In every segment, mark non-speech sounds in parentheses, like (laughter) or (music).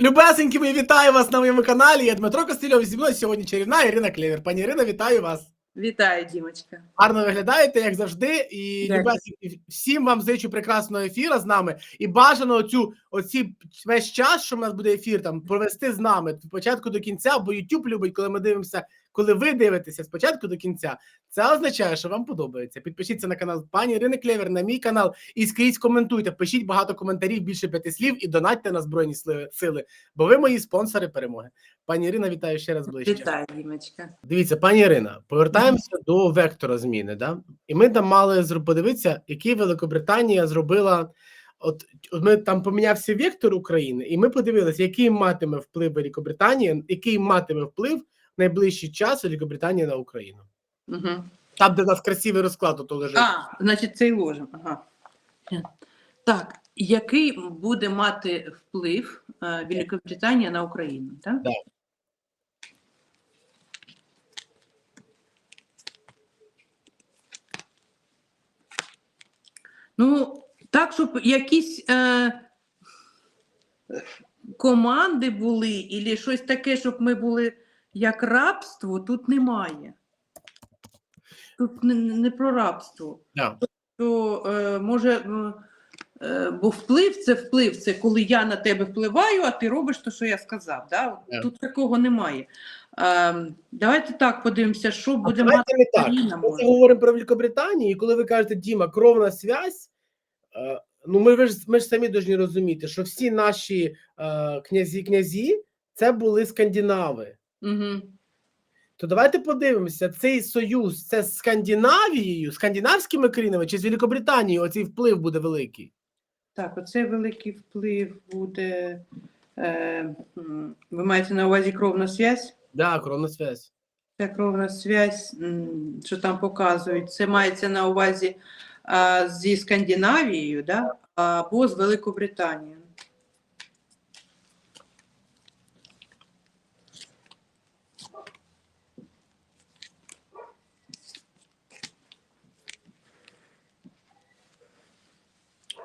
Любесенькі, мої вітаю вас на моєму каналі. Я Дмитро Костильов, Зі мною сьогодні чарівна Ірина Клевер. Пані Ірина, вітаю вас. Вітаю, Дімочка. Гарно виглядаєте, як завжди. І любесенькі, всім вам зичу прекрасного ефіру з нами. І бажано оцю оці весь час, що в нас буде ефір, там провести з нами від початку до кінця, бо YouTube любить, коли ми дивимося, коли ви дивитеся з початку до кінця. Це означає, що вам подобається. Підпишіться на канал пані Ірини Клевер, на мій канал і скрізь коментуйте. Пишіть багато коментарів, більше п'яти слів і донатьте на збройні сили, бо ви мої спонсори перемоги. Пані Ірина, вітаю ще раз ближче. Вітаю, Дімочка. Дивіться, пані Ірина, повертаємося до вектора зміни. Да? І ми там мали подивитися, який Великобританія зробила. От, от ми там помінявся вектор України, і ми подивилися, який матиме вплив Великобританія, який матиме вплив найближчий час Великобританія на Україну. Угу. Там, де у нас красивий розклад, ото лежить. А, значить, цей ложимо. Ага. Так, який буде мати вплив е, Великобританія на Україну? Так? Да. Ну, так, щоб якісь е, команди були, і щось таке, щоб ми були як рабство, тут немає. Тут не, не про рабство. Да. що е, може, е, бо вплив це вплив, це коли я на тебе впливаю, а ти робиш те, що я сказав. Да? Да. Тут такого немає. Е, давайте так подивимося, що А буде мати не так. Ми говоримо про Великобританію, і коли ви кажете, Діма, кровна связь, е, ну ми, ж, ми ж самі повинні розуміти, що всі наші е, князі князі це були скандинави. Угу. То давайте подивимося, цей союз це з Скандинавією, скандинавськими країнами чи з Великобританією оцей вплив буде великий. Так, оце великий вплив буде. Е, ви маєте на увазі кровна зв'язь? Да, кровна связь. Ця кровна зв'язь, що там показують, це мається на увазі а, зі Скандинавією, да? або з Великобританією.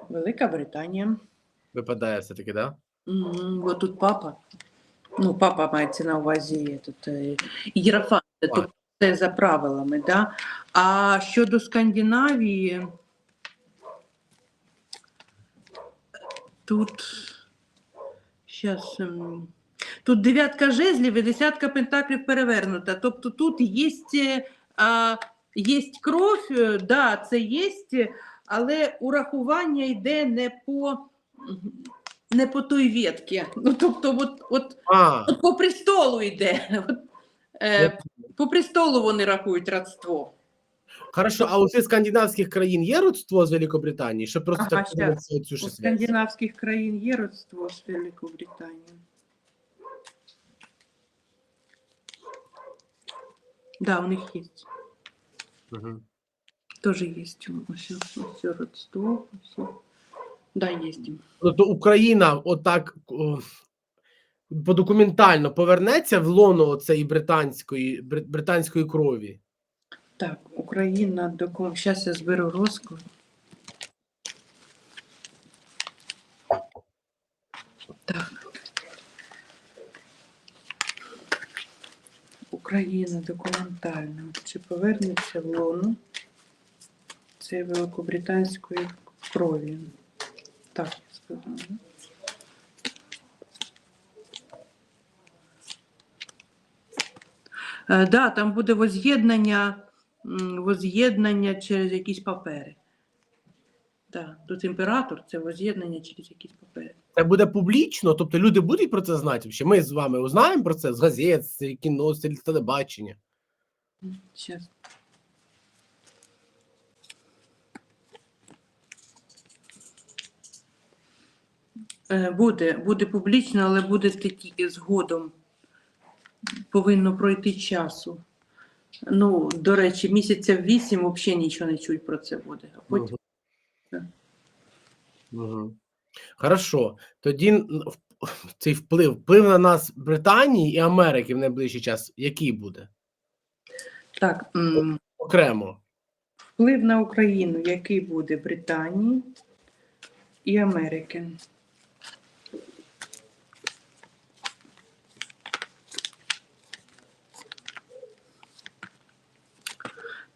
Велика Британія. Випадає все-таки, да? М, Бо тут папа. Ну, папа мається на увазі тут, е, Єрофант, тобто це за правилами. Да? А щодо Скандинавії, тут щас, ем, тут дев'ятка жезлів і десятка пентаклів перевернута. Тобто тут є, а, є кров, е, да, це є, але урахування йде не по. Не по той ветці. Ну, тобто, от, от, А, от по престолу йде. От, е, по престолу вони рахують родство. хорошо, а у цих скандинавських країн є родство з Великобританією? Щоб просто Ага, так цю У скандинавських країн є родство з Великобританією. Да, у них є. Мгм. Тоже є. Ось, ось родство. Ось. Да, є. Тобто Україна отак подокументально повернеться в лоно цієї британської британської крові. Так, Україна до кого? Зараз я зберу розклад. Так. Україна документальна. Чи повернеться в лоно це великобританської крові? Так, я сказала. да? Е, да, там буде воз'єднання, воз'єднання через якісь папери. Да, тут імператор це воз'єднання через якісь папери. Це буде публічно, тобто люди будуть про це знати. Ще ми з вами узнаємо про це з газет, з кіно, з телебачення. Сейчас. Буде, буде публічно, але буде тільки згодом. Повинно пройти часу. Ну, до речі, місяця вісім взагалі нічого не чуть про це буде. А потім Так. Угу. Хорошо. Тоді цей вплив, вплив на нас Британії і Америки в найближчий час, який буде? так, Окремо. вплив на Україну, який буде Британії і Америки.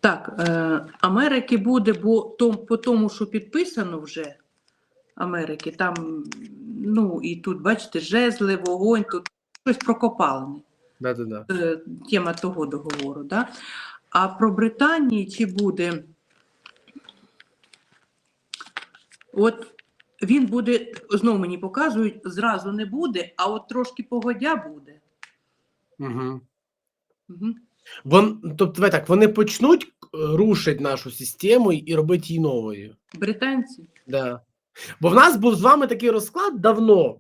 Так, е, Америки буде, бо том, по тому, що підписано вже Америки, там, ну і тут, бачите, жезли, вогонь, тут щось прокопалене. Да, да, да. е, тема того договору. Да? А про Британії чи буде? От він буде, знову мені показують, зразу не буде, а от трошки погодя буде. Угу. Угу. Вон, тобто, так, вони почнуть рушити нашу систему і робити її новою. Британці. Да. Бо в нас був з вами такий розклад давно,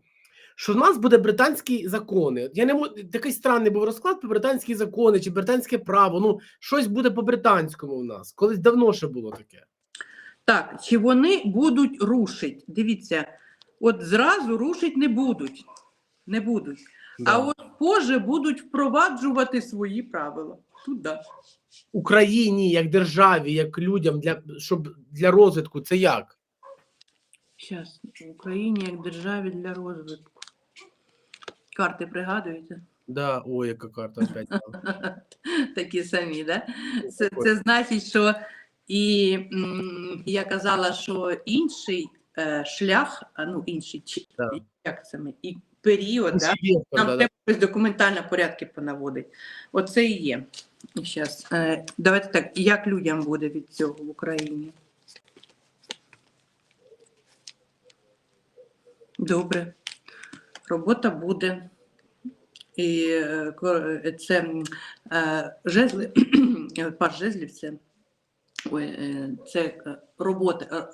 що в нас буде британські закони. Я не мо- такий странний був розклад про британські закони чи британське право. Ну, щось буде по британському в нас. Колись давно ще було таке. Так, чи вони будуть рушити? Дивіться, от зразу рушить не будуть. Не будуть. А Да. от позже будуть впроваджувати свої правила. Тут да. Україні як державі, як людям для щоб для розвитку, це як? Зараз, в Україні як державі для розвитку. Карти пригадуєте? Да, ой, яка карта опять. (laughs) Такі самі, да? Це, це значить, що і м, я казала, що інший е, шлях, а, ну інший чи- Да. як це ми, і період, да? Нам да, да. треба якось документально порядки понаводити. Оце і є. Зараз, е, давайте так, як людям буде від цього в Україні? Добре. Робота буде. І е, це е, жезли, (coughs) пар жезлів це, ой, це робота.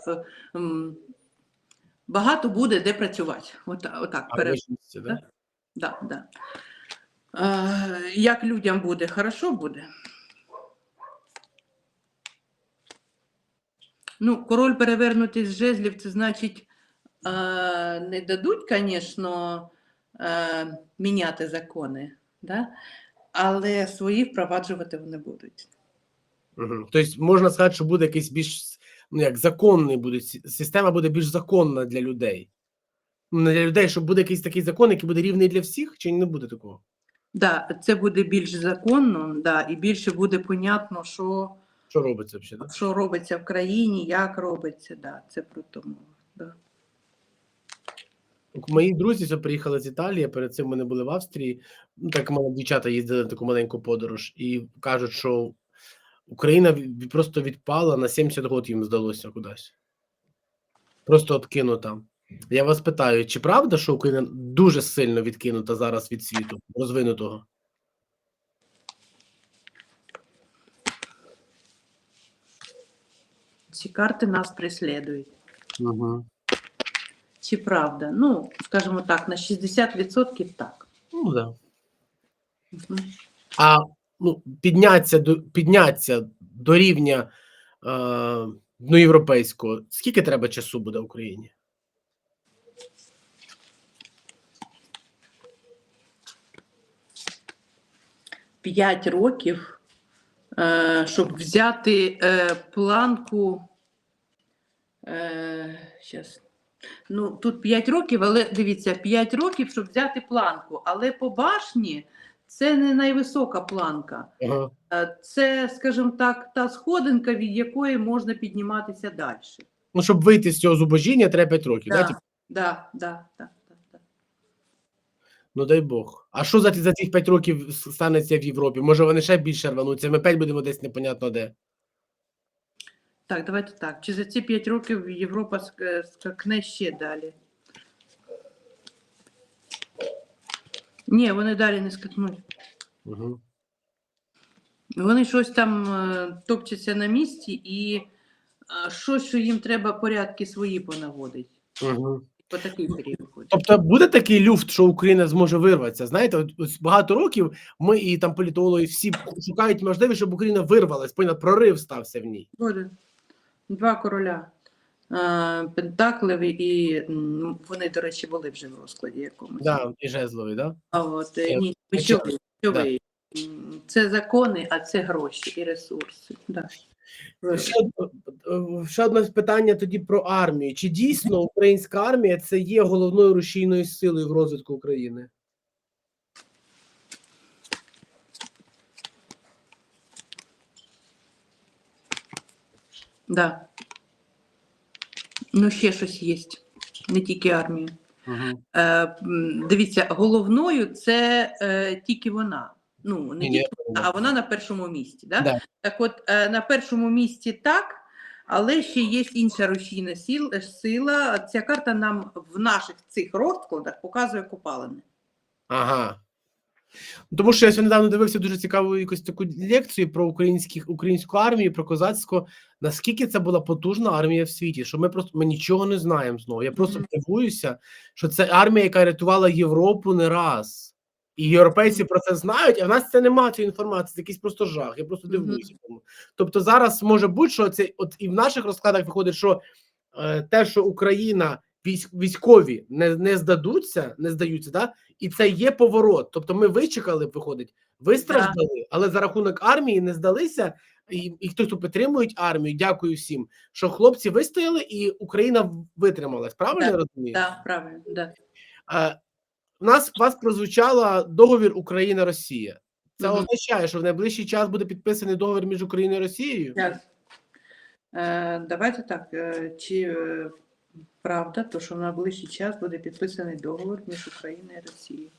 Багато буде де працювати. Отак, отак А, пере- визначиться, да? Да, да. Е, як людям буде? Хорошо буде? Ну, король перевернутий з жезлів, це значить, е, не дадуть, звісно, е, міняти закони, да? але свої впроваджувати вони будуть. Тобто можна сказати, що буде якийсь більш ну як законний буде система буде більш законна для людей. Ну, для людей, щоб буде якийсь такий закон, який буде рівний для всіх, чи не буде такого? Да, це буде більш законно, да, і більше буде понятно, що, Що робиться взагалі? Да? що робиться в країні, як робиться. Да, це про тому. Да. Мої друзі що приїхали з Італії, перед цим вони були в Австрії. Ну, так мене дівчата їздили в таку маленьку подорож і кажуть, що Україна просто відпала на 70 років їм здалося кудись. Просто откинута. Я вас питаю, чи правда, що Україна дуже сильно відкинута зараз від світу, розвинутого? Ці карти нас преслідують. Угу. Чи правда? Ну, скажімо так, на 60% так. Ну, да. Мгм. А ну, підняться до підняться до рівня е, ну, європейського. Скільки треба часу буде Україні? П'ять років, е, щоб взяти е, планку. Е, щас. Ну, тут 5 років, але дивіться, 5 років, щоб взяти планку. Але по башні це не найвисока планка. Ага. Це, скажімо так, та сходинка, від якої можна підніматися далі. Ну, щоб вийти з цього зубожіння, треба 5 років. Да. Да, типу? да, да, да, да, да. Ну дай Бог. А що за, за цих 5 років станеться в Європі? Може вони ще більше рвануться? Ми опять будемо десь непонятно де. Так, давайте так. Чи за ці 5 років Європа скакне ще далі? Ні, вони далі не скакнуть. Угу. Вони щось там е, топчаться на місці і е, щось, що їм треба порядки свої понаводити. Угу. По такий період. Тобто буде такий люфт, що Україна зможе вирватися. Знаєте, от, ось багато років ми і там політологи всі шукають можливість, щоб Україна вирвалась, поняла, прорив стався в ній. Буде. Два короля. Е, Пентаклеві і вони, до речі, були вже в розкладі якомусь. Да, і жезловий, да? А от е, Це ні, почали, мечовий, мечовий. М, Це закони, а це гроші і ресурси. Да. Ще, од- е, ще одне питання тоді про армію. Чи дійсно українська армія це є головною рушійною силою в розвитку України? Да. Ну, ще щось є, не тільки армія. Угу. Е, м, дивіться, головною це е, тільки вона. Ну, не тільки а вона на першому місці. Да? Да. Так от, е, на першому місці так, але ще є інша рушійна сила. Ця карта нам в наших цих розкладах показує копалини. Ага. Ну, Тому що я сьогодні недавно дивився дуже цікаву якусь таку лекцію про українських, українську армію, про козацьку. Наскільки це була потужна армія в світі? Що ми просто ми нічого не знаємо знову. Я просто дивуюся, що це армія, яка рятувала Європу не раз. І європейці про це знають, а в нас це немає цієї інформації, це якийсь просто жах. Я просто Мгм. дивуюся. тому. Тобто зараз може бути, що це от і в наших розкладах виходить, що е, те, що Україна військ, військові не, не здадуться, не здаються, да? і це є поворот. Тобто ми вичекали, виходить, вистраждали, але за рахунок армії не здалися. І, і хтось, хто підтримують армію, дякую всім, що хлопці вистояли, і Україна витрималась. Правильно Так, я розумію? Так, правильно, да. Е, у нас у вас прозвучала договір Україна-Росія. Це Мгм. означає, що в найближчий час буде підписаний договір між Україною і Росією. Зараз. Е, давайте так. Е, чи е, правда, то що в найближчий час буде підписаний договор між Україною і Росією?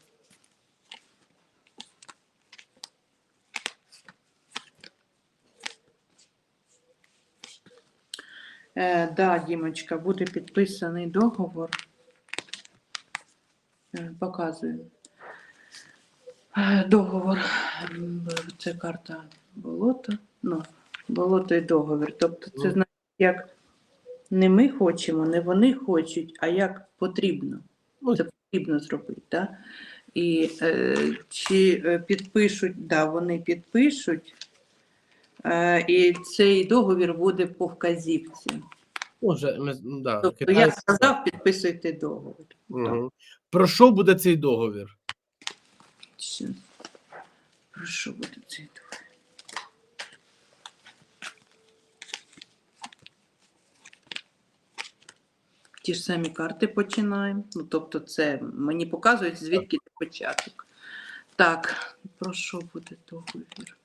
Е, да, Дімочка, буде підписаний договор. Е, показую. Е, Договор. Це карта болота. Ну, болото і договір. Тобто, це Ну. значить, як не ми хочемо, не вони хочуть, а як потрібно. Ну, Це потрібно зробити. Да? І е, чи е, підпишуть, да, вони підпишуть, е, і цей договір буде по вказівці. Може, ми, ну, да, Тобто, я сказав, підписуйте договір. Мгм. Про що буде цей договір? Про що буде цей договір? Ті ж самі карти починаємо. Ну, тобто, це мені показують, звідки початок. Так, про що буде договір?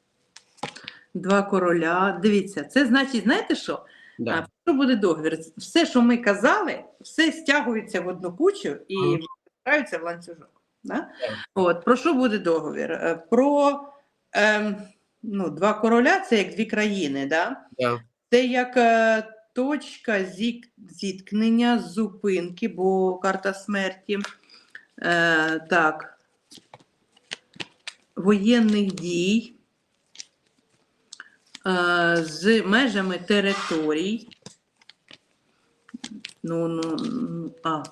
Два короля. Дивіться, це значить, знаєте що? Да. Що буде договір? Все, що ми казали, все стягується в одну кучу і Мгм. в ланцюжок. Да? От, про що буде договір? Е, Про ем, ну, два короля це як дві країни. Да? Да. Це як е, точка зік, зіткнення, зупинки, бо карта смерті. Е, так. Воєнних дій е, з межами територій. Ну, ну, ну, а,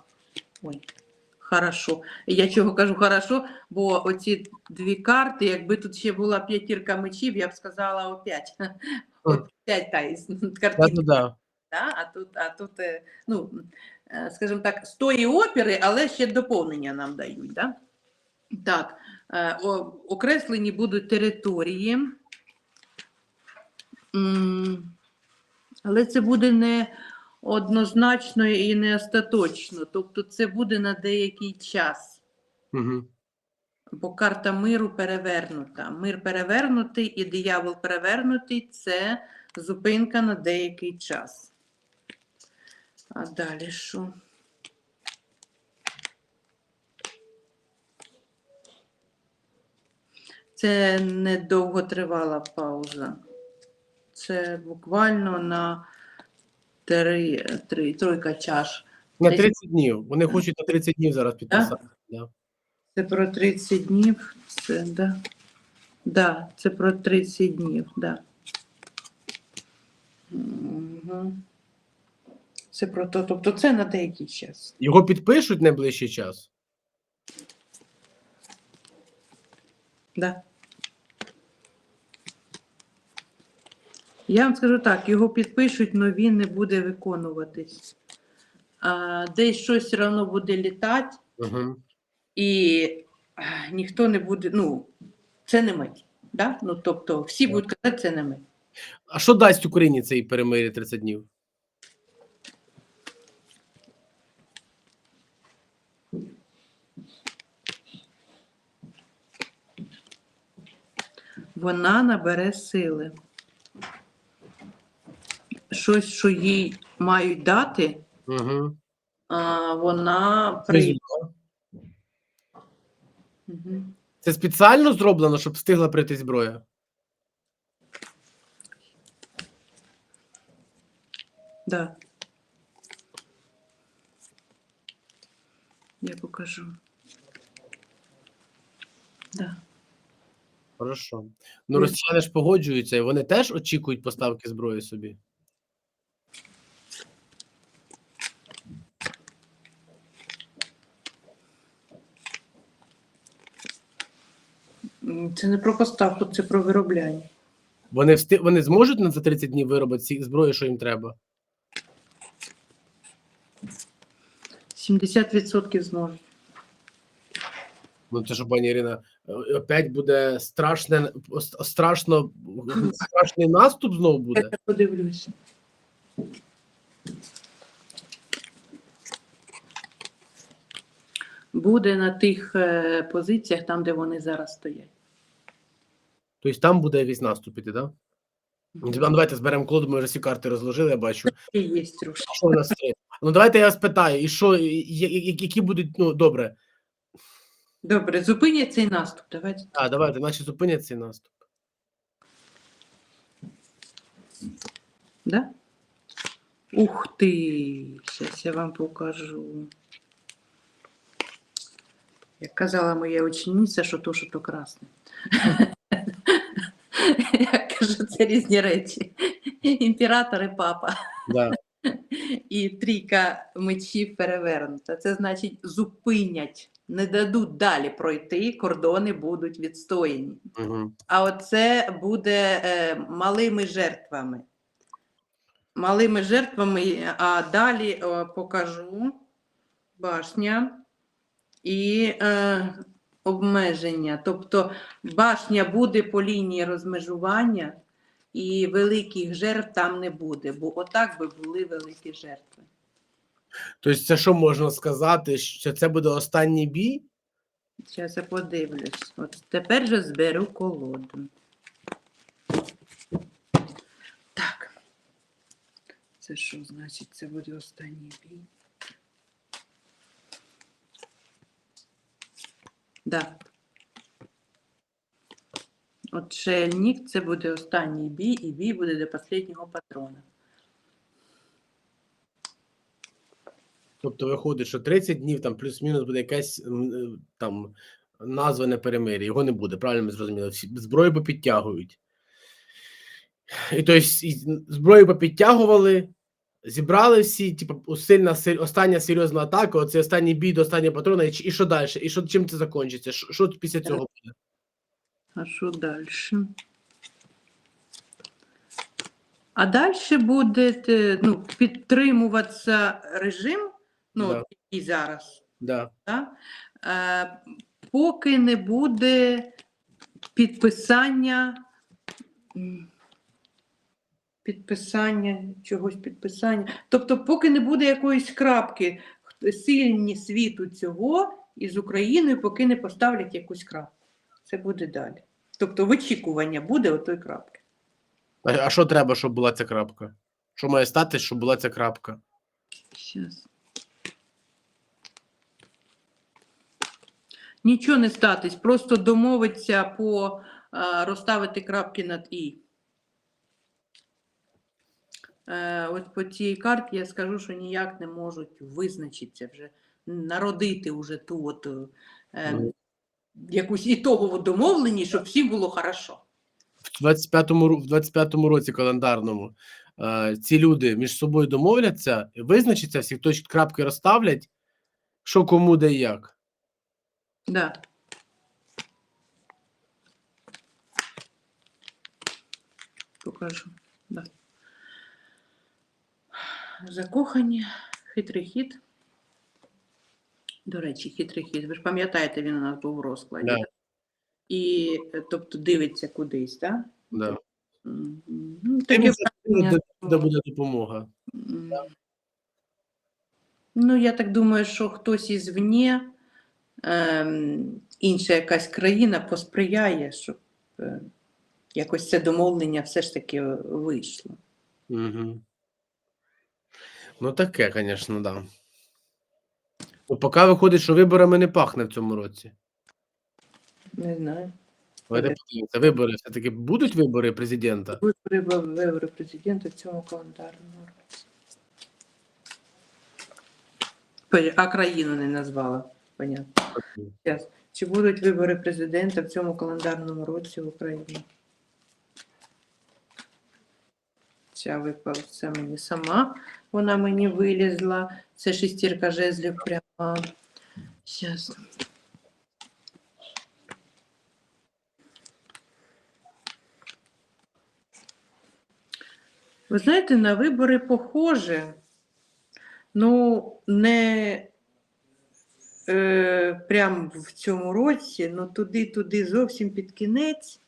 ой, хорошо. Я чого кажу хорошо, бо оці дві карти, якби тут ще була п'ятірка мечів, я б сказала опять. Опять та Да, картинки. да, да. Да? А тут, а тут е, ну, е, скажімо так, з тої опери, але ще доповнення нам дають. Да? Так, е, окреслені будуть території. Але це буде не однозначно і не остаточно. Тобто це буде на деякий час. Мгм. Бо карта миру перевернута. Мир перевернутий і диявол перевернутий це зупинка на деякий час. А далі що? Це не довготривала пауза. Це буквально на три, три, тройка чаш. На Десь- 30 днів. Вони хочуть на 30 днів зараз підписати. Да. Це про 30 днів. Це, да. Да, це про 30 днів, да. Угу. Це про то, тобто це на деякий час. Його підпишуть найближчий час. Да. Я вам скажу так, його підпишуть, але він не буде виконуватись. А, десь щось все одно буде літати, Угу. і ніхто не буде, ну, це не ми. Да? Ну, тобто, всі Так. будуть казати, це не ми. А що дасть Україні цей перемир'я 30 днів? Вона набере сили. Щось, що їй мають дати, Угу. а, вона прийде. Це спеціально зроблено, щоб встигла прийти зброя. Да. Я покажу. Да. Хорошо. Ну, росіяни ж погоджуються, і вони теж очікують поставки зброї собі. М, Це не про поставку, це про виробляння. Вони всти... вони зможуть на за 30 днів виробити ці зброї, що їм треба. 70% зможуть. Ну, це що, пані Ірина, опять буде страшне, страшно, страшний наступ знову буде. Я подивлюся. Буде на тих е, позиціях, там, де вони зараз стоять. Тобто там буде весь наступ іти, так? Да? Ну, давайте зберемо колоду, ми вже всі карти розложили, я бачу. Є. Що у нас є? Ну давайте я вас питаю, і що, які будуть, ну добре. Добре, зупинять цей наступ. Давайте. А, давайте, наші зупинять цей наступ. Да? Ух ти! Зараз я вам покажу. Як казала моя учениця, що то, що то красне. Кажу, це різні речі. Імператор і папа. Да. І трійка мечів перевернута. Це значить зупинять, не дадуть далі пройти, кордони будуть відстояні. Угу. А оце буде е, малими жертвами. Малими жертвами, а далі е, покажу башня і е, обмеження. Тобто башня буде по лінії розмежування, і великих жертв там не буде, бо отак би були великі жертви. Тобто, це що можна сказати, що це буде останній бій? Зараз я подивлюсь. От тепер же зберу колоду. Так. Це що значить? Це буде останній бій? Да. От шельник це буде останній бій, і бій буде до останнього патрона. Тобто виходить, що 30 днів там плюс-мінус буде якесь м, е, там назване перемир'я. Його не буде, правильно ми зрозуміли. Зброю попідтягують. І тобто зброю попідтягували, зібрали всі, типу, сильна, остання серйозна атака, оцей останній бій до останнього патрона, і, і що далі? І що, чим це закінчиться? Що, що після цього буде? А що далі? А далі буде ну, підтримуватися режим, ну, Да. який зараз, Да. да? е, поки не буде підписання. Підписання, чогось підписання. Тобто, поки не буде якоїсь крапки, сильні світу цього із Україною, поки не поставлять якусь крапку. Це буде далі. Тобто вичікування буде отої крапки. А, а що треба, щоб була ця крапка? Що має стати, щоб була ця крапка? Щас. Нічого не статись, просто домовиться по а, розставити крапки над І. Е, от по цій карті я скажу, що ніяк не можуть визначитися вже, народити вже ту от, е, якусь ітогову домовленість, щоб всім було хорошо. В 25-му, в 25-му році календарному е, ці люди між собою домовляться, визначаться, всі точки крапки розставлять, що кому де і як. Да. Покажу. Да. Закохані, хитрий хід. До речі, хитрий хід. Ви ж пам'ятаєте, він у нас був у розкладі. Да. І е, тобто дивиться кудись, так? Да. Да? Ну, таке враження, де, де буде допомога. Ну, я так думаю, що хтось ізвні, ем, інша якась країна посприяє, щоб е, якось це домовлення все ж таки вийшло. Угу. Ну таке, звісно, да. Ну, поки виходить, що виборами не пахне в цьому році. Не знаю. Давайте подивимося, вибори все-таки будуть вибори президента? Вибори, вибори президента в цьому календарному році. А країну не назвала. Понятно. Чи будуть вибори президента в цьому календарному році в Україні? Ця випала це мені сама. Вона мені вилізла. Це шестірка жезлів пряма. Зараз. Ви знаєте, на вибори похоже. Ну, не е, прямо в цьому році, ну туди-туди зовсім під кінець.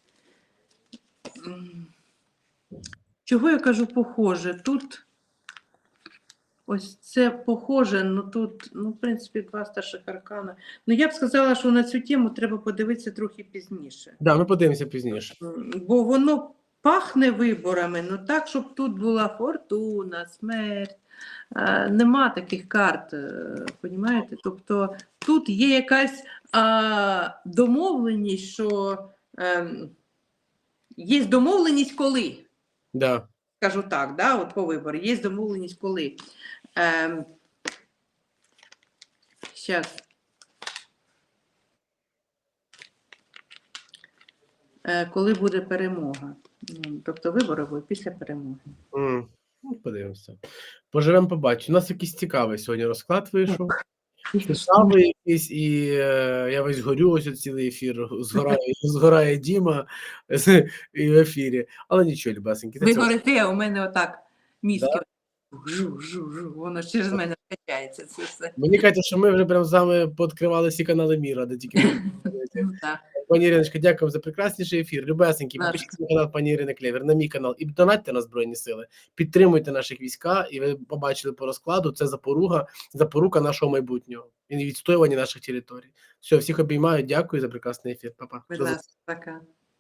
Чого я кажу похоже? Тут ось це похоже, ну тут, ну, в принципі, два старших аркана. Ну, я б сказала, що на цю тему треба подивитися трохи пізніше. Да, ми подивимося пізніше. Бо воно пахне виборами, ну так, щоб тут була фортуна, смерть. Е, Нема таких карт, е, понімаєте? Тобто тут є якась а, домовленість, що ем, є домовленість коли. Да. Скажу так, да, от по вибору, є домовленість коли. Ем, щас. Е, коли буде перемога. Тобто вибори будуть після перемоги. М, Ну, подивимося. Поживемо, побачимо. У нас якийсь цікавий сьогодні розклад вийшов. Цікавий якісь, і е, я весь горю ось цілий ефір. Згорає, згорає Діма і в ефірі. Але нічого, любасеньки. Ви горите, а у мене отак мізки. Жу, жу, жу, воно через мене качається це все. Мені кажеться, що ми вже прям з вами пооткривали всі канали міра, де тільки. (laughs) Ну, так. Пані Іриночка, дякую за прекрасніший ефір. Любесенький, Наш. підпишіться на канал пані Ірини Клевер, на мій канал і донатьте на Збройні Сили. Підтримуйте наших війська, і ви побачили по розкладу. Це запоруга, запорука нашого майбутнього і відстоювання наших територій. Все, всіх обіймаю. Дякую за прекрасний ефір. Па-па. Будь ласка, пока.